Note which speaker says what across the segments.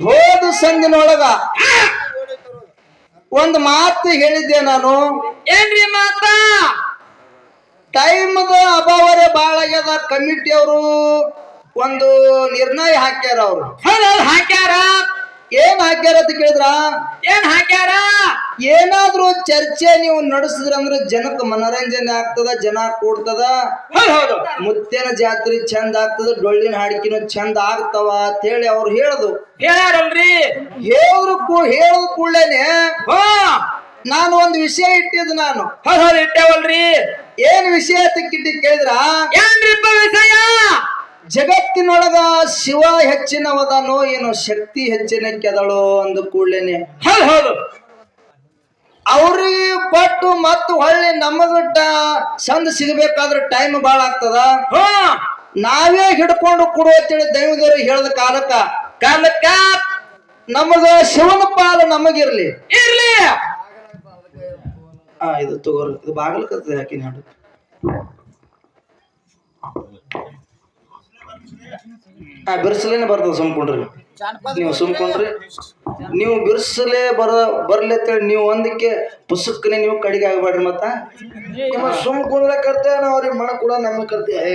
Speaker 1: ಹೋದ ಸಂದಿನೊಳಗ ಒಂದು ಮಾತು ಹೇಳಿದ್ದೆ ನಾನು.
Speaker 2: ಏನ್ರಿ ಮಾತ?
Speaker 1: ಟೈಮ್ ಅಭಾವರೇ ಬಾಳ ಆಗ್ಯದ. ಕಮಿಟಿ ಅವರು ಒಂದು ನಿರ್ಣಯ ಹಾಕ್ಯಾರ ಅವ್ರು.
Speaker 2: ಹಾಕ್ಯಾರ.
Speaker 1: ಏನ್ ಹಾಕ್ಯಾರ ಅಂತ ಕೇಳಿದ್ರ?
Speaker 2: ಏನ್ ಹಾಕ್ಯಾರ?
Speaker 1: ಏನಾದ್ರೂ ಚರ್ಚೆ ನೀವು ನಡೆಸಿದ್ರ ಅಂದ್ರೆ ಜನಕ್ಕೆ ಮನರಂಜನೆ ಆಗ್ತದ ಜನ ಕೂಡ್ತದ? ಮುತ್ತಿನ ಜಾತ್ರೆ ಚಂದ ಆಗ್ತದ ಡೊಳ್ಳಿನ ಹಾಡಿಕೆನು ಚಂದ ಆಗ್ತವ ಅಂತ ಹೇಳಿ ಅವ್ರು ಹೇಳದು.
Speaker 2: ಹೇಳ್ಯಾರಲ್ರಿ
Speaker 1: ಹೇಳಿದ್ರು ಹೇಳಿದ ಕೂಡಲೇನೆ ನಾನು ಒಂದು ವಿಷಯ ಇಟ್ಟಿದ್ದು ನಾನು.
Speaker 2: ಇಟ್ಟೇವಲ್ರಿ?
Speaker 1: ಏನ್ ವಿಷಯ ತಿಕ್ಕಿಟ್ಟಿ ಕೇಳಿದ್ರ?
Speaker 2: ಏನ್ರಿಪ್ಪ ವಿಷಯ?
Speaker 1: ಜಗತ್ತಿನೊಳಗ ಶಿವ ಹೆಚ್ಚಿನವದನೋ ಏನೋ ಶಕ್ತಿ ಹೆಚ್ಚಿನಕ್ಕೆದಳೋ ಅಂದ ಕೂಡಲೇನೆ.
Speaker 2: ಹೌದು.
Speaker 1: ಅವ್ರಿಗೆ ಕೊಟ್ಟು ಮತ್ತು ಹೊಳ್ಳಿ ನಮಗಟ್ಟ ಚಂದ ಸಿಗಬೇಕಾದ್ರೆ ಟೈಮ್ ಬಾಳ ಆಗ್ತದ. ನಾವೇ ಹಿಡ್ಕೊಂಡು ಕೊಡುವ ತಿಳಿ ದೈವದವ್ರಿಗೆ ಹೇಳದ ಕಾಲಕ್ಕ.
Speaker 2: ಕಾಲಕ್ಕ
Speaker 1: ನಮಗ ಶಿವನ ಪಾಲ ನಮಗಿರ್ಲಿ.
Speaker 2: ಇರ್ಲಿ.
Speaker 1: ಆ ಇದು ತಗೋರಿ ಇದು ಬಾಗಲ ಹಾಕಿ ನಾಡು. ಆ ಬಿರ್ಸಲೇನೆ ಬರ್ತದ ಸುಮ್ಕೊಂಡ್ರಿ. ನೀವು ಸುಮ್ಕೊಂಡ್ರಿ. ನೀವು ಬಿರ್ಸಲೇ ಬರ ಬರ್ಲಿ ಅಂತೇಳಿ ನೀವು ಒಂದಕ್ಕೆ ಪುಸ್ತಕನೇ ನೀವು ಕಡಿಗೆ ಆಗಬೇಡ್ರಿ ಮತ್ತ? ನಿಮ್ಮ ಸುಮ್ ಕುಂದ್ರ ಕರ್ತೇವೆ ನಾವು ಅವ್ರಿಗೆ ಮಣ ಕೂಡ ನಮ್ಮ ಕರ್ತೇವೆ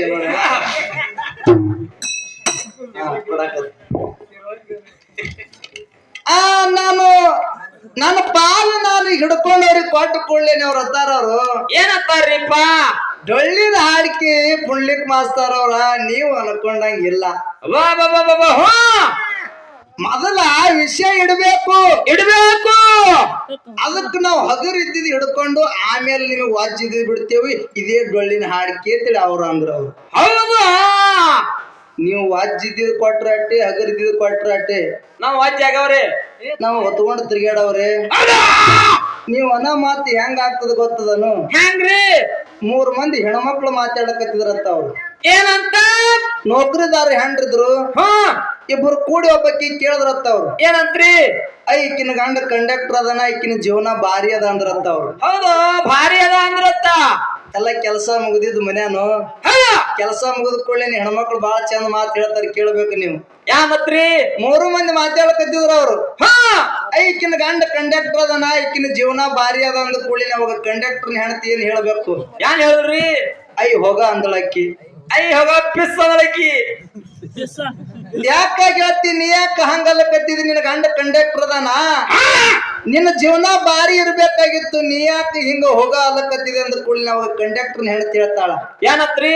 Speaker 1: ಆ ನಾನು ನನ್ನ ಪಾಲು ನಾನು ಹಿಡ್ಕೊಂಡು ಅವ್ರಿಗೆ ಕೊಟ್ಟು ಕೊಡ್ಲೇನೆ ಅವ್ರ ಅತ್ತಾರ ಅವರು
Speaker 2: ಏನಂತಾರ್ರಿಪ್ಪ
Speaker 1: ಡೊಳ್ಳಿನ ಹಾಡಿಕೆ ಪುಣ್ಲಿಕ್ ಮಾಸ್ತಾರ ಅವ್ರ ನೀವು ಅನ್ಕೊಂಡಂಗಿಲ್ಲ.
Speaker 2: ವಾ ಬಾ ಬಾ ಬಾ ಬಾ ಹೋ!
Speaker 1: ಮೊದಲ ವಿಷಯ ಇಡಬೇಕು.
Speaker 2: ಇಡಬೇಕು.
Speaker 1: ಅದಕ್ಕೆ ನಾವು ಹಗರ್ ಇದ್ದಿದ್ದು ಹಿಡ್ಕೊಂಡು ಆಮೇಲೆ ನಿಮಗೆ ವಾಜ್ಯದ ಬಿಡ್ತೇವಿ. ಇದೇ ಡೊಳ್ಳಿನ ಹಾಡಿಕೆ ಅಂತೇಳಿ ಅವ್ರು ಅಂದ್ರ ಅವ್ರು.
Speaker 2: ಹೌದು?
Speaker 1: ನೀವು ವಾಜ್ಯದ ಕೊಟ್ರ ಅಟ್ಟೆ ಹಗರ್ ಇದ್ದಿದ್ದು ಕೊಟ್ರ ಅಟ್ಟೆ.
Speaker 2: ನಾವು ವಾಜ್ಯ ಆಗವ್ರಿ
Speaker 1: ನಾವು ಹೊತ್ಕೊಂಡು ತಿರ್ಗಾಡವ್ರೆ ನೀವು ಅನ್ನ ಮಾತು ಹೆಂಗ ಆಗ್ತದ ಗೊತ್ತದನು?
Speaker 2: ಹೆಂಗ್ರಿ?
Speaker 1: ಮೂರ್ ಮಂದಿ ಹೆಣ್ಮಕ್ಳು ಮಾತಾಡಕತ್ತಿದ್ರಂತ ಅವ್ರು.
Speaker 2: ಏನಂತ?
Speaker 1: ನೌಕರಿದಾರ ಹೆಂಡ್ರಿದ್ರು?
Speaker 2: ಹಾ.
Speaker 1: ಇಬ್ಬರು ಕೂಡಿ ಒಬ್ಬಕ್ಕಿ ಕೇಳಿದ್ರತ್ತ ಅವ್ರು.
Speaker 2: ಏನಂತ್ರಿ?
Speaker 1: ಐಕಿನ ಗಂಡ ಕಂಡಕ್ಟರ್ ಅದನ ಈಕಿನ ಜೀವನ ಭಾರಿ ಅದ ಅಂದ್ರತ್ತ ಅವ್ರು.
Speaker 2: ಹೌದು ಭಾರಿ ಅದ ಅಂದ್ರತ್ತ.
Speaker 1: ಎಲ್ಲ ಕೆಲಸ ಮುಗಿದಿದ್ದು ಮನ್ಯಾನು. ಕೆಲಸ ಮುಗಿದ ಕೂಡಲೇ ಹೆಣ್ಮಕ್ಳು ಬಹಳ ಚಂದ ಮಾತು ಹೇಳ್ತಾರೆ ಕೇಳ್ಬೇಕು ನೀವು.
Speaker 2: ಯಾ ಮತ್ರಿ
Speaker 1: ಮೂರು ಮಂದಿ ಮಾತಾಡಕತ್ತಿದ್ರು ಅವ್ರು.
Speaker 2: ಹಾ.
Speaker 1: ಐಕಿನ ಗಂಡ ಕಂಡಕ್ಟರ್ ಅದನ ಈಕಿನ ಜೀವನ ಭಾರಿ ಅದ ಅಂದ ಕೂಡಲೇ ಅವಾಗ ಕಂಡಕ್ಟರ್ ಹೆಣ್ತಿ ಏನ್ ಹೇಳ್ಬೇಕು?
Speaker 2: ಯಾನ್ ಹೇಳ್ರಿ
Speaker 1: ಐ ಹೋಗ ಅಂದಳಕ್ಕಿ.
Speaker 2: ಐ ಹೋಗ ಪಿಸ್ ಅದಳಕಿ
Speaker 1: ಯಾಕ ಹೇಳ್ತಿ ನೀ ಯಾಕ ಹಂಗಲ್ಲಕತ್ತಿದಿ ನಿನ್ನ ಗಂಡ ಕಂಡಕ್ಟರ್ ಅದಾನ. ನಿನ್ನ ಜೀವನ ಬಾರಿ ಇರ್ಬೇಕಾಗಿತ್ತು ನೀ ಯಾಕೆ ಹಿಂಗ ಹೋಗ ಅಲ್ಲಕತ್ತಿದೆ ಅಂದ್ರೆ ಕೂಡ ಅವಾಗ ಕಂಡಕ್ಟರ್ ಹೆಣ್ತಿ ಹೇಳ್ತಾಳ.
Speaker 2: ಏನತ್ರಿ?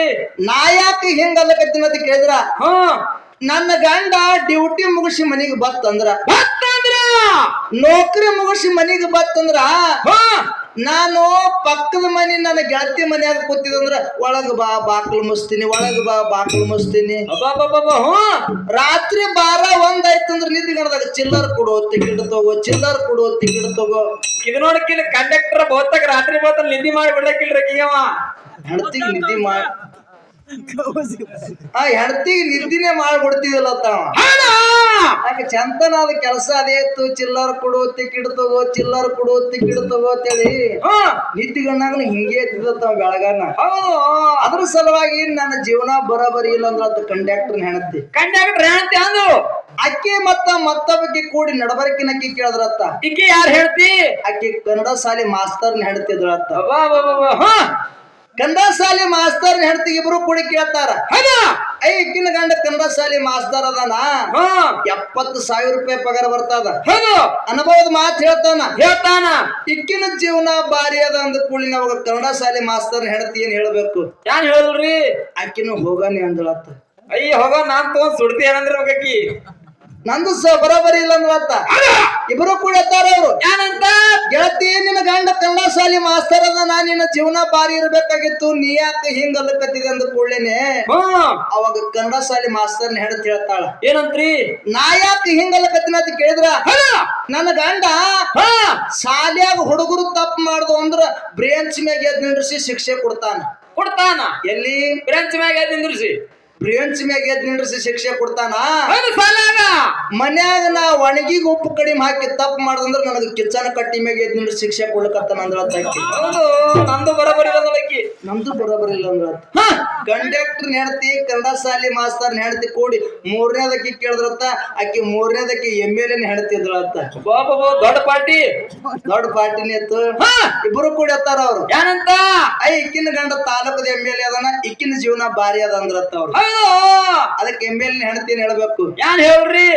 Speaker 1: ನಾ ಯಾಕೆ ಹಿಂಗ ಅಲ್ಲಕತ್ತೀನಿ ಅಂತ ಕೇಳಿದ್ರ?
Speaker 2: ಹ್ಮ್
Speaker 1: ನನ್ನ ಗಂಡ ಡ್ಯೂಟಿ ಮುಗಿಸಿ ಮನಿಗೆ ಬತ್ತಂದ್ರ.
Speaker 2: ಬತ್ತಂದ್ರ?
Speaker 1: ನೌಕರಿ ಮುಗಿಸಿ ಮನಿಗೆ ಬತ್ತಂದ್ರ?
Speaker 2: ಹಾ.
Speaker 1: ನಾನು ಪಕ್ಕದ ಮನೆ ನನ್ನ ಗೆಳತಿ ಮನ್ಯಾಗ ಕೂತಿದಂದ್ರ ಒಳಗ ಬಾ ಬಾಕ್ಲು ಮುಸ್ತೀನಿ ಒಳಗ ಬಾ ಬಾಕ್ಲು ಮುಸ್ತೀನಿ ರಾತ್ರಿ ಬಾರ ಒಂದ್ ಆಯ್ತಂದ್ರ ನಿದ್ದೆ ಗಣದಾಗ ಚಿಲ್ಲರ್ ಕೊಡು ಟಿಕೆಟ್ ತಗೋ ಚಿಲ್ಲರ್ ಕೊಡು ಟಿಕೆಟ್ ತಗೋ.
Speaker 2: ಇದು ನೋಡಕ್ಕಿಲ್ಲ ಕಂಡಕ್ಟರ್ ಬಹುತೇಕ ರಾತ್ರಿ ಬಹುತ ನಿದ್ದೆ ಮಾಡಿ ಬಿಡ್ಲಕ್ಕಿಲ್ರಿ ಅವ
Speaker 1: ಹೆಣ್ತಿಗೆ ನಿದ್ದೆ ಮಾಡಿ ಆ ಹೆಂಡತಿ ನಿದ್ದಿನೇ ಮಾಡ್ಬಿಡ್ತಿದಲ್ಲ ತಾವ ಯಾಕೆ ಚಂತನಾದ ಕೆಲಸ ಅದೇ ಇತ್ತು ಚಿಲ್ಲರ್ ಕೊಡು ತಿಕ್ಕಿಡ್ ತಗೋ ಚಿಲ್ಲರ್ ಕೊಡು ತಿಕ್ಕಿಡ್ ತಗೋ ಅಂತೇಳಿ.
Speaker 2: ಹ್ಮ್
Speaker 1: ನಿದ್ದಿಗಣ್ಣಾಗ ಹಿಂಗೆ ಎತ್ತಿದತ್ತಾವ ಬೆಳಗಾನ ಅದ್ರ ಸಲುವಾಗಿ ನನ್ನ ಜೀವನ ಬರೋಬರಿ ಇಲ್ಲ ಅಂದ್ರ ಅದು ಕಂಡಕ್ಟರ್ ಹೆಣತಿ
Speaker 2: ಕಂಡಕ್ಟರ್ ಹೆಣತಿ ಅಂದ್ರು
Speaker 1: ಅಕ್ಕಿ ಮತ್ತ ಮತ್ತೊಬ್ಬಕ್ಕೆ ಕೂಡಿ ನಡಬರ್ಕಿನಕ್ಕಿ ಕೇಳಿದ್ರತ್ತ.
Speaker 2: ಇಕ್ಕಿ ಯಾರು ಹೇಳ್ತಿ
Speaker 1: ಅಕ್ಕಿ ಕನ್ನಡ ಶಾಲೆ ಮಾಸ್ತರ್ನ ಹೆಣ್ತಿದ್ರತ್ತ
Speaker 2: ಅಬ್ಬಬ್ಬಬ್ಬ, ಮಾಸ್ತರ್
Speaker 1: ಕನ್ನಡ ಶಾಲೆ ಮಾಸ್ತರ್ನ ಹೆಂಡತಿ ಇಬ್ರು ಕೂಡಿ ಕೇಳ್ತಾರ.
Speaker 2: ಅಯ್ಯ
Speaker 1: ಐ ಇಕ್ಕಿನ ಗಂಡ ಕನ್ನಡ ಶಾಲೆ ಮಾಸ್ತರ್ ಅದಾನ?
Speaker 2: ಹಾ.
Speaker 1: ಎಪ್ಪತ್ತು ಸಾವಿರ ರೂಪಾಯಿ ಪಗಾರ ಬರ್ತದ. ಅನುಭವದ ಮಾತು ಹೇಳ್ತಾನ.
Speaker 2: ಹೇಳ್ತಾನ.
Speaker 1: ಇಕ್ಕಿನ ಜೀವನ ಬಾರಿ ಅದ ಅಂದ ಕೂಡ ನಾವು ಕನ್ನಡ ಶಾಲೆ ಮಾಸ್ತರ್ ಹೆಂಡತಿ ಏನ್ ಹೇಳ್ಬೇಕು?
Speaker 2: ಯಾನ್ ಹೇಳಿದ್ರಿ?
Speaker 1: ಅಕ್ಕಿನ ಹೋಗಾನಿ ಅಂದಳತ್ತ.
Speaker 2: ಅಯ್ಯ ಹೋಗ ನಾನ್ ತಗೊಂಡ್ ಸುಡ್ತಿ ಏನಂದ್ರೆ ಹೋಗಕ್ಕಿ
Speaker 1: ನಂದು ಸ ಬರೋಬರಿ ಇಲ್ಲ ಅಂದ್ರೆ ಇಬ್ರು ಕೂಡ ಅವರು.
Speaker 2: ಏನಂತ
Speaker 1: ಗೆಳತಿ ನಿನ್ನ ಗಂಡ ಕನ್ನಡ ಶಾಲಿ ಮಾಸ್ತರ್ ಅದ ನಾ ನಿನ್ನ ಜೀವನ ಬಾರಿ ಇರ್ಬೇಕಾಗಿತ್ತು ನೀ ಯಾಕೆ ಹಿಂಗ ಅಲ್ಲಕತ್ತಿದೆ ಅಂದ ಕೂಡಲೇನೆ ಅವಾಗ ಕನ್ನಡ ಶಾಲೆ ಮಾಸ್ತರ್ನ ಹೇಳತ್ ಹೇಳ್ತಾಳ.
Speaker 2: ಏನಂತ್ರಿ?
Speaker 1: ನಾ ಯಾಕೆ ಹಿಂಗ ಅಲ್ಲಕತ್ತಿನ ಅಂತ ಕೇಳಿದ್ರ? ನನ್ನ ಗಂಡ
Speaker 2: ಹಾ.
Speaker 1: ಶಾಲ್ಯಾಗ ಹುಡುಗರು ತಪ್ಪು ಮಾಡ್ದು ಅಂದ್ರ ಬ್ರೇಂಚ್ ಮ್ಯಾಗ ಎದ್ ನಿಂದ್ರಿಸಿ ಶಿಕ್ಷೆ ಕೊಡ್ತಾನ.
Speaker 2: ಕೊಡ್ತಾನ?
Speaker 1: ಎಲ್ಲಿ?
Speaker 2: ಬ್ರೇಂಚ್ ಮ್ಯಾಗ ನಿಂದ್ರಿಸಿ?
Speaker 1: ಬ್ರೇಂಚ್ ಮ್ಯಾಗ ಎದ್ ನಿಂದ್ರಿಸಿ ಶಿಕ್ಷೆ ಕೊಡ್ತಾನ? ಮನ್ಯಾಗ ನಾ ಒಣಗಿ ಉಪ್ಪು ಕಡಿಮೆ ಹಾಕಿ ತಪ್ಪು ಮಾಡ್ದಂದ್ರ ನನಗೆ ಕಿಚ್ಚನ ಕಟ್ಟಿ ಮ್ಯಾಗ ಎದ್ ನಿಂತು ಶಿಕ್ಷೆ ಕೊಡ್ಲಕತ್ತಾನ ಅಂದ್ರ ನಮ್ದು
Speaker 2: ಹೌದು ನಂದು ಬರೋಬರಿ ಬಂದಳಕಿ
Speaker 1: ನಮ್ದು ಬರೋಬರಿ ಇಲ್ಲ ಅಂದ್ರ ಕಂಡಕ್ಟರ್ ಹೆಣ್ತಿ ಕನ್ನಡ ಶಾಲಿ ಮಾಸ್ತರ್ ಹೆಣ್ತಿ ಕೂಡಿ ಮೂರನೇದಕ್ಕೆ ಕೇಳಿದ್ರತ್ತ ಆಕಿ ಮೂರನೇದಕ್ಕೆ ಎಂ ಎಲ್ ಎನ್ ಹೆಣತಿದ್ರ
Speaker 2: ಬಾಬಾ ದೊಡ್ಡ ಪಾರ್ಟಿ.
Speaker 1: ದೊಡ್ಡ ಪಾರ್ಟಿನೇ ಇತ್ತು ಇಬ್ರು ಕೂಡಿ ಅವ್ರು.
Speaker 2: ಏನಂತ
Speaker 1: ಐ ಇಕ್ಕಿನ ಗಂಡ ತಾಲೂಕದ ಎಂ ಎಲ್ ಎ ಅದನ ಇಕ್ಕಿನ ಜೀವನ ಭಾರಿ ಅದ ಅಂದ್ರತ್ತ ಅವ್ರು.
Speaker 2: ಹೌದು
Speaker 1: ಅದಕ್ಕೆ ಎಂಬೆಲ್ಲಿ ಹೆಣ್ತೀನಿ ಹೇಳ್ಬೇಕು.
Speaker 2: ಯಾನ್ ಹೇಳ್ರಿ?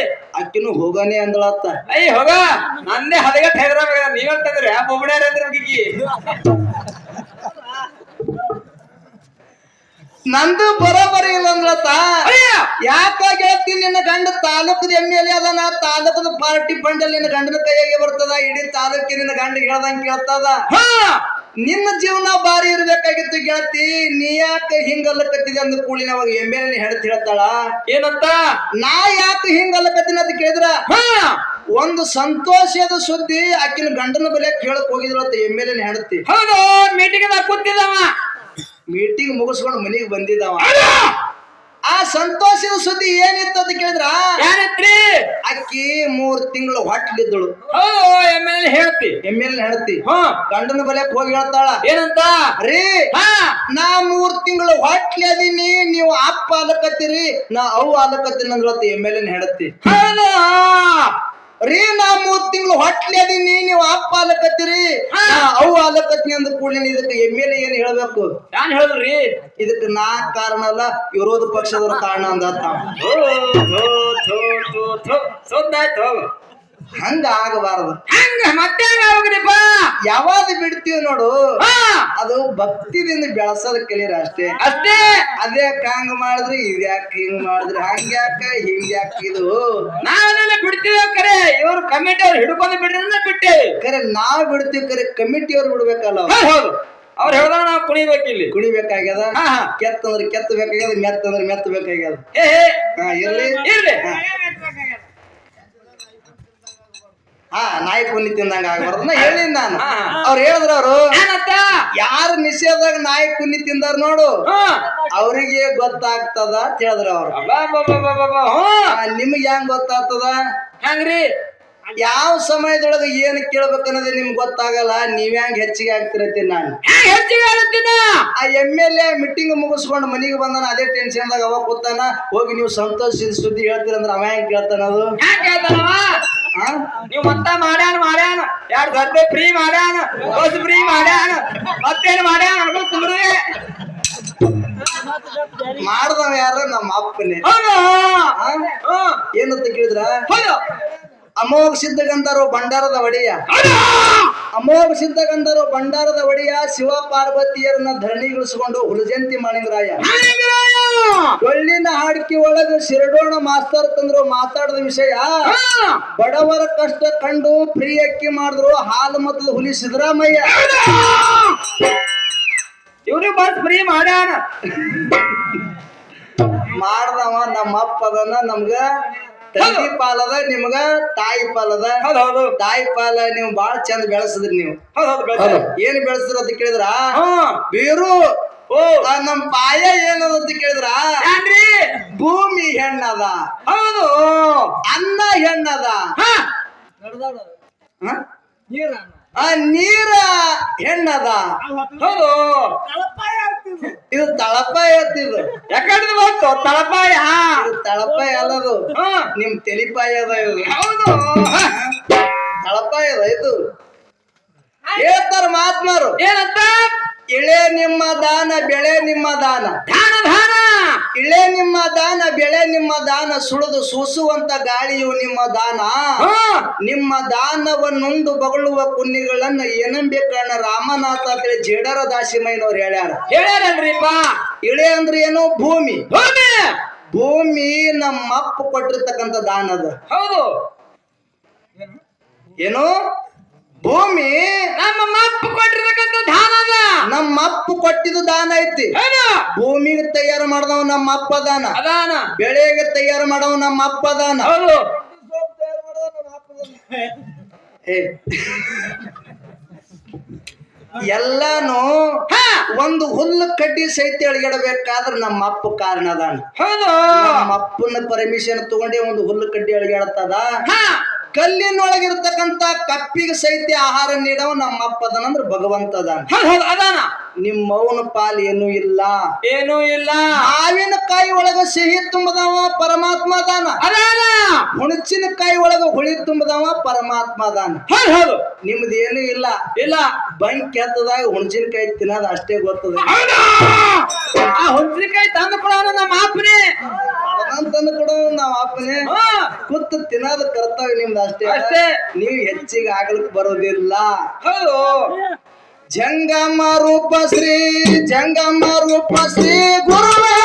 Speaker 1: ಅಕ್ಕಿನೂ ಹೋಗನೇ ಅಂದಳತ್ತ.
Speaker 2: ಅಯ್ಯ ಹೋಗ. ನಂದೇ ಹದಗಟ್ಟ ಹೆದ್ರ ನೀವ್ ಬೊಬ್ಬಣ್ಯಾರ ಅಂದ್ರೆ ಹುಡುಗಿ
Speaker 1: ನಂದು ಬರೋಬರಿ ಇಲ್ಲ
Speaker 2: ಅಂದ್ರತ
Speaker 1: ಯಾಕ ಕೇಳ್ತೀನಿ ನಿನ್ನ ಗಂಡ ತಾಲೂಕದ ಎಂ ಎಲ್ ಎ ಅದನ? ತಾಲೂಕದ ಪಾರ್ಟಿ ಫಂಡ್ ಅಲ್ಲಿ ನಿನ್ನ ಗಂಡನ ಕೈಯಾಗೆ ಬರ್ತದ? ಇಡೀ ತಾಲೂಕಿನ ನಿನ್ನ ಗಂಡ ಹೇಳ್ದಂಗ್ ಕೇಳ್ತದ? ನಿನ್ನ ಜೀವನ ಬಾರಿ ಇರಬೇಕಾಗಿತ್ತು ಗೆಳತಿ ನೀ ಯಾಕೆ ಹಿಂಗಲ್ಲಕತ್ತಿದೆ ಅಂದ ಕೂಳಿ ಅವಾಗ ಎಂ ಎಲ್ ಎ ಹೆಣ್ತಿ ಹೇಳ್ತಾಳ.
Speaker 2: ಏನಂತ?
Speaker 1: ನಾ ಯಾಕೆ ಹಿಂಗಲ್ಲಕತ್ತೀನಿ ಅಂತ ಕೇಳಿದ್ರ?
Speaker 2: ಹಾ!
Speaker 1: ಒಂದು ಸಂತೋಷದ ಸುದ್ದಿ ಆಕಿನ ಗಂಡನ ಬಲೆ ಕೇಳಕ್ ಹೋಗಿದ್ರು ಅಂತ ಎಲ್ ಹೇಳ್ತಿ.
Speaker 2: ಹೌದು ಮೀಟಿಂಗ್ ಕೂತಿದ್ದವ.
Speaker 1: ಮೀಟಿಂಗ್ ಮುಗಿಸ್ಕೊಂಡು ಮನೆಗೆ ಬಂದಿದ್ದಾವ. ಸಂತೋಷದ ಸುದ್ದಿ ಏನಿತ್ತು ಅಂತ ಕೇಳಿದ್ರ?
Speaker 2: ಏನಿತ್ರಿ
Speaker 1: ಅಕ್ಕಿ ಮೂರ್ ತಿಂಗಳು ಹೊಟ್ಟಿದ್ದಳು
Speaker 2: ಹೌದು ಎಂ ಎಲ್ ಹೇಳ್ತಿ
Speaker 1: ಎಂ ಎಲ್ ಹೇಳ್ತಿ
Speaker 2: ಹಾ.
Speaker 1: ಗಂಡನ ಬಲೆ ಹೋಗಿ ಹೇಳ್ತಾಳ.
Speaker 2: ಏನಂತ?
Speaker 1: ರೀ
Speaker 2: ಹಾ.
Speaker 1: ನಾ ಮೂರ್ ತಿಂಗಳು ಹೊಟ್ಲಿ ಅದೀನಿ ನೀವು ಅಪ್ಪ ಆಲಕತ್ತೀರಿ ನಾ ಅವು ಆಲಕತ್ತೀನಿ ಎಂ ಎಲ್ ಎನ್
Speaker 2: ಹೇಳ್ತಿ
Speaker 1: ರೀ ನಾ ಮೂರ್ ತಿಂಗಳು ಹೊಟ್ಲಿ ಅದೀನಿ ನೀವು ಅಪ್ಪ ಆಲಕತ್ತೀರಿ. ಅವು ಆಲಕತ್ತೀನಿ ಅಂದ ಕೂಡಲೇ ಇದಕ್ಕೆ ಎಂ ಎಲ್ ಏನ್ ಹೇಳ್ಬೇಕು?
Speaker 2: ನಾನು ಹೇಳಿದ್ರಿ.
Speaker 1: ಇದಕ್ಕೆ ನಾ ಕಾರಣ ಅಲ್ಲ ವಿರೋಧ ಪಕ್ಷದವ್ರ ಕಾರಣ
Speaker 2: ಅಂದ ಹೋಗು
Speaker 1: ಆಗಬಾರದು
Speaker 2: ಹಂಗ ಮತ್ತೆ ಹೋಗ್ರಿಪ್ಪ
Speaker 1: ಯಾವಾಗ ಬಿಡ್ತೀವಿ ನೋಡು. ಅದು ಭಕ್ತಿದಿಂದ ಬೆಳಸೋದ್ ಕಲೀರ ಅಷ್ಟೇ.
Speaker 2: ಅಷ್ಟೇ?
Speaker 1: ಅದೇ ಹಂಗ ಮಾಡಿದ್ರಿ ಇದ್ಯಾಕ ಹಿಂಗ್ ಮಾಡಿದ್ರಿ ಹಂಗ್ಯಾಕ ಹಿಂಗ್ಯಾಕ ಇದು?
Speaker 2: ನಾವೆಲ್ಲ ಬಿಡ್ತೀವಿ ಕರೆ? ಇವರು ಕಮಿಟಿ ಅವ್ರು ಹಿಡ್ಕೊಂಡು ಬಿಡ್ರಿ ಬಿಟ್ಟೆ. ಬಿಟ್ಟೇವಿ
Speaker 1: ಕರೆ ನಾವ್ ಬಿಡ್ತೀವಿ ಕರೆ ಬಿಡ್ಬೇಕಲ್ಲ ಅವ್ರು.
Speaker 2: ಬಿಡ್ಬೇಕಲ್ಲ ಹೌದು ಅವ್ರು ಹೇಳ್ದಾಗ ನಾವು ಕುಣಿಬೇಕು ಇಲ್ಲಿ.
Speaker 1: ಕುಣಿಬೇಕಾಗ್ಯದ?
Speaker 2: ಹಾ ಹಾ.
Speaker 1: ಏ ಏ ಇರ್ಲಿ. ಬೇಕಾಗ್ಯದ ಮೆತ್ತ ಅಂದ್ರೆ ಮೆತ್ತ ಬೇಕಾಗ್ಯದ
Speaker 2: ಏ ಏ,
Speaker 1: ಹಾ ಇರ್ಲಿ
Speaker 2: ಇರ್ಲಿ
Speaker 1: ಹಾ ನಾಯಿ ಕುನಿ ತಿಂದಂಗ ಆಗ್ಬಾರ್ದು. ನಾ ಹೇಳಿ ನಾನು. ಅವ್ರು ಹೇಳಿದ್ರ ಅವರು ಯಾರು ನಿಷೇಧದಾಗ ನಾಯಿ ಕುನಿ ತಿಂದಾರ ನೋಡು. ಅವರಿಗೆ ಗೊತ್ತಾಗ್ತದ ಅಂತ ಹೇಳಿದ್ರ ಅವ್ರು. ನಿಮ್ಗೆ ಹೆಂಗ್ ಗೊತ್ತಾಗ್ತದ?
Speaker 2: ಹೆಂಗ್ರಿ?
Speaker 1: ಯಾವ ಸಮಯದೊಳಗೆ ಏನು ಕೇಳ್ಬೇಕನ್ನೋದೇ ನಿಮ್ಗೆ ಗೊತ್ತಾಗಲ್ಲ. ನೀವ್ ಹೆಂಗ್ ಹೆಚ್ಚಿಗೆ ಆಗ್ತಿರತ್ತಿ ನಾನು.
Speaker 2: ಹೆಚ್ಚಿಗೆ ಆಗುತ್ತಿನ
Speaker 1: ಆ ಎಂ ಎಲ್ ಎ ಮೀಟಿಂಗ್ ಮುಗಿಸ್ಕೊಂಡು ಮನೆಗೆ ಬಂದಾನ ಅದೇ ಟೆನ್ಷನ್ದಾಗ ಅವಾಗ ಗೊತ್ತಾನ ಹೋಗಿ ನೀವು ಸಂತೋಷ ಸುದ್ದಿ ಹೇಳ್ತೀರಂದ್ರೆ ಅವ ಹೆಂಗ್ ಕೇಳ್ತಾನ ಅದು?
Speaker 2: ನೀವು ಮತ್ತ ಮಾಡ್ಯಾನ ಮಾಡ್ಯಾನ? ಎರಡು ಗದ್ದೆ ಫ್ರೀ ಮಾಡ್ಯಾನ ಬಸ್ ಫ್ರೀ ಮಾಡ್ಯಾನ ಮತ್ತೇನ್ ಮಾಡ್ಯಾನ ಅನ್ಕೊಂಡ್.
Speaker 1: ಮಾಡ್ದವ ಯಾರ? ನಮ್ಮ ಅಪ್ಪನೇ. ಏನಂತ ಕೇಳಿದ್ರ? ಅಮೋಘ ಸಿದ್ಧಗಂಧರು ಭಂಡಾರದ ಒಡೆಯ. ಅಮೋಘ ಸಿದ್ಧಗಂಧರು ಭಂಡಾರದ ಒಡೆಯ ಶಿವ ಪಾರ್ವತಿಯರನ್ನ ಧರಣಿಗಿಳಿಸಿಕೊಂಡು ಹುಲಜಂತಿ
Speaker 2: ಮಾಡಿದ್ರಾಯ.
Speaker 1: ಡೊಳ್ಳಿನ ಹಾಡಿಕೆ ಒಳಗ ಶಿರಡೋಣ ಮಾಸ್ತರ್ ತಂದ್ರು ಮಾತಾಡದ ವಿಷಯ. ಬಡವರ ಕಷ್ಟ ಕಂಡು ಫ್ರೀ ಅಕ್ಕಿ ಮಾಡಿದ್ರು ಹಾಲು ಮೊದಲು ಹುಲಿ ಸಿದ್ದರಾಮಯ್ಯ.
Speaker 2: ಇವ್ರಿ ಬಸ್ ಫ್ರೀ ಮಾಡ್ಯಾನ.
Speaker 1: ಮಾಡ್ದವ ನಮ್ಮ ಅಪ್ಪ ಅದನ್ನ ನಮ್ಗ ತಂದಿ ಪಾಲದ ನಿಮ್ಗ ತಾಯಿ ಪಾಲದ ತಾಯಿ ಪಾಲ ನೀವು ಬಾಳ ಚಂದ ಬೆಳೆಸಿದ್ರಿ ನೀವು. ಏನ್ ಬೆಳೆಸಿದ್ರ ಅಂತ ಕೇಳಿದ್ರ. ಬೀರು
Speaker 2: ಓ.
Speaker 1: ನಮ್ ಪಾಯ ಏನದ ಅಂತ ಕೇಳಿದ್ರ?
Speaker 2: ಏನ್ರಿ?
Speaker 1: ಭೂಮಿ ಹೆಣ್ಣದ.
Speaker 2: ಹೌದು.
Speaker 1: ಅನ್ನ ಹೆಣ್ಣದ? ಆ ನೀರ ಹೆಣ್ಣದ.
Speaker 2: ಹೌದು.
Speaker 1: ಇದು ತಳಪಾಯ ಇದು
Speaker 2: ಯಾಕಂದ್ರೆ ಬಂತು? ತಳಪಾಯ.
Speaker 1: ಇದು ತಳಪಾಯ ಅಲ್ಲದು.
Speaker 2: ಹಾ.
Speaker 1: ನಿಮ್ ತೆಲಿಪಾಯ ಅದ ಇದು.
Speaker 2: ಹೌದು.
Speaker 1: ತಳಪಾಯ ಅದ ಇದು. ಹೇಳ್ತಾರ ಮಹಾತ್ಮರು.
Speaker 2: ಏನಂತ?
Speaker 1: ಇಳೆ ನಿಮ್ಮ ದಾನ ಬೆಳೆ ನಿಮ್ಮ ದಾನ.
Speaker 2: ದಾನ ದಾನ!
Speaker 1: ಇಳೆ ನಿಮ್ಮ ದಾನ ಬೆಳೆ ನಿಮ್ಮ ದಾನ ಸುಳಿದು ಸೂಸುವಂತ ಗಾಳಿಯು ನಿಮ್ಮ ದಾನ. ನಿಮ್ಮ ದಾನವನ್ನುಂಡು ಬಗಳುವ ಪುಣ್ಯಗಳನ್ನ ಏನಂಬೇಕಣ್ಣ ರಾಮನಾಥ ಅಂತೇಳಿ ಜೇಡರ ದಾಸಿಮಯ್ಯನವ್ರು ಹೇಳ್ಯಾರ.
Speaker 2: ಹೇಳ್ಯಾರಲ್ರಿಪ್ಪ!
Speaker 1: ಇಳೆ ಅಂದ್ರೆ ಏನು? ಭೂಮಿ.
Speaker 2: ಭೂಮಿ!
Speaker 1: ಭೂಮಿ ನಮ್ಮ ಅಪ್ಪ ಕೊಟ್ಟಿರ್ತಕ್ಕಂಥ ದಾನ ಅದ.
Speaker 2: ಹೌದು.
Speaker 1: ಏನು? ಭೂಮಿ
Speaker 2: ನಮ್ಮ ಅಪ್ಪು ಕೊಟ್ಟಿರ್ತಕ್ಕಂಥ ದಾನ ಅದ.
Speaker 1: ನಮ್ಮ ಅಪ್ಪ ಕೊಟ್ಟಿದ್ದು ದಾನ ಐತಿ. ಭೂಮಿಗೆ ತಯಾರು ಮಾಡದವ ನಮ್ಮ ಅಪ್ಪ ದಾನ.
Speaker 2: ಅದಾನ.
Speaker 1: ಬೆಳೆಗೆ ತಯಾರು ಮಾಡವ ನಮ್ಮ ಅಪ್ಪ ದಾನ.
Speaker 2: ಹೌದು.
Speaker 1: ಎಲ್ಲಾನು
Speaker 2: ಹಾ.
Speaker 1: ಒಂದು ಹುಲ್ಲು ಕಡ್ಡಿ ಸಹಿತ ಅಳಗೆಡಬೇಕಾದ್ರೆ ನಮ್ಮ ಅಪ್ಪ ಕಾರಣ ಅದಾನ.
Speaker 2: ಹೌದು.
Speaker 1: ನಮ್ಮ ಅಪ್ಪನ ಪರ್ಮಿಷನ್ ತಗೊಂಡೇ ಒಂದು ಹುಲ್ಲು ಕಡ್ಡಿ ಅಳಗಾಡ್ತದ
Speaker 2: ಹಾ.
Speaker 1: ಕಲ್ಲಿನೊಳಗಿರ್ತಕ್ಕಂತ ಕಪ್ಪಿಗೆ ಸಹಿತ ಆಹಾರ ನೀಡವ ನಮ್ಮ ಅಪ್ಪದನಂದ್ರ ಭಗವಂತ ಅದಾನ
Speaker 2: ಅದಾನ.
Speaker 1: ನಿಮ್ಮ ಮೌನ ಪಾಲ್ ಏನೂ ಇಲ್ಲ.
Speaker 2: ಏನೂ ಇಲ್ಲ.
Speaker 1: ಮಾವಿನಕಾಯಿ ಒಳಗ ಸಿಹಿ ತುಂಬದವ ಪರಮಾತ್ಮ ಅದಾನ.
Speaker 2: ಅದಾನ
Speaker 1: ಹುಣಚಿನಕಾಯಿ ಒಳಗ ಹುಳಿ ತುಂಬದವ ಪರಮಾತ್ಮ ಅದಾನ
Speaker 2: ಹೌದು. ನಿಮ್ದು
Speaker 1: ನಿಮ್ದೇನು ಇಲ್ಲ.
Speaker 2: ಇಲ್ಲ.
Speaker 1: ಬಂಕಿ ಹತ್ತದಾಗ ಹುಣಚಿನಕಾಯಿ ತಿನ್ನೋದು ಅಷ್ಟೇ ಗೊತ್ತದ.
Speaker 2: ಆ ಆ ಕಾಯಿ ತಂದು ಕೊಡೋಣ ನಮ್ಮ ಅಪ್ಪನೇ.
Speaker 1: ಅಂತಂದು ಕೂಡ ನಾವ್
Speaker 2: ಆಪನೆ
Speaker 1: ಕುತ್ತ ತಿನ್ನೋದ ಕರ್ತವ್ಯ ನಿಮ್ದು ಅಷ್ಟೇ.
Speaker 2: ಅಷ್ಟೇ.
Speaker 1: ನೀವು ಹೆಚ್ಚಿಗೆ ಆಗ್ಲಿಕ್ ಬರೋದಿಲ್ಲ.
Speaker 2: ಹೌದು.
Speaker 1: ಜಂಗಮ ರೂಪ ಶ್ರೀ ಜಂಗಮ ರೂಪ ಶ್ರೀ ಗುರುವೇ.